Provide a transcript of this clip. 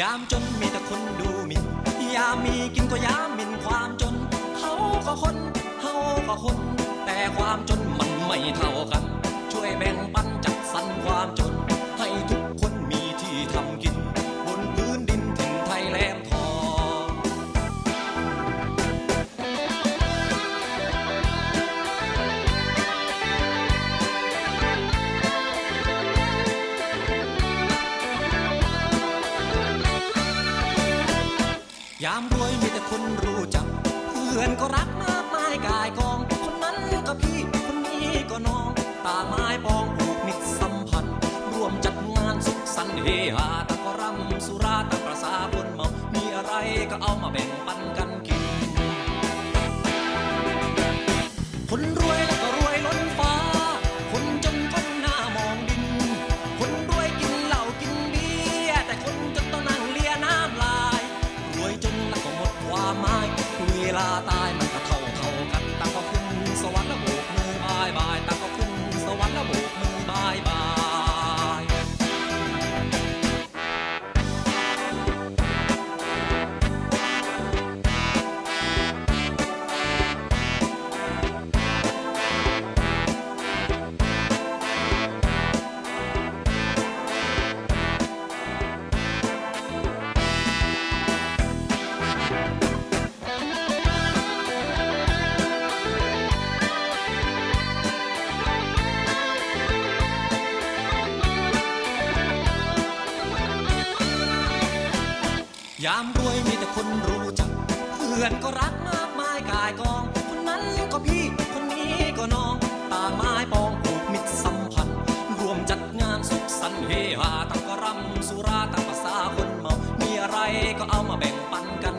ยามจนมีแต่คนดูหมิ่นยามมีกินก็ยามหมิ่นความจนเขาก็คนเขาก็คน แต่ความจนมันไม่เท่ากัน ช่วยแบ่งปัน ยามรวยมีแต่คนรู้จัก เพื่อนก็รักมากมายกายกอง คนนั้นก็พี่ คนนี้ก็น้องตาไม้ปองผูกมิตรสัมพันธ์ รวมจัดงานสุขสันต์เฮฮาตะก็รำสุราตะประสาคนเมา มีอะไรก็เอามาแบ่งปันกันกิน ยามรวยมีแต่คนรู้จัก เพื่อนก็รักมากมายกายกอง คนนั้นก็พี่ คนนี้ก็น้องตาไม้ปองผูกมิตรสัมพันธ์ รวมจัดงานสุขสันต์เฮฮาต่างก็รำสุราต่างภาษาคนเมา มีอะไรก็เอามาแบ่งปันกัน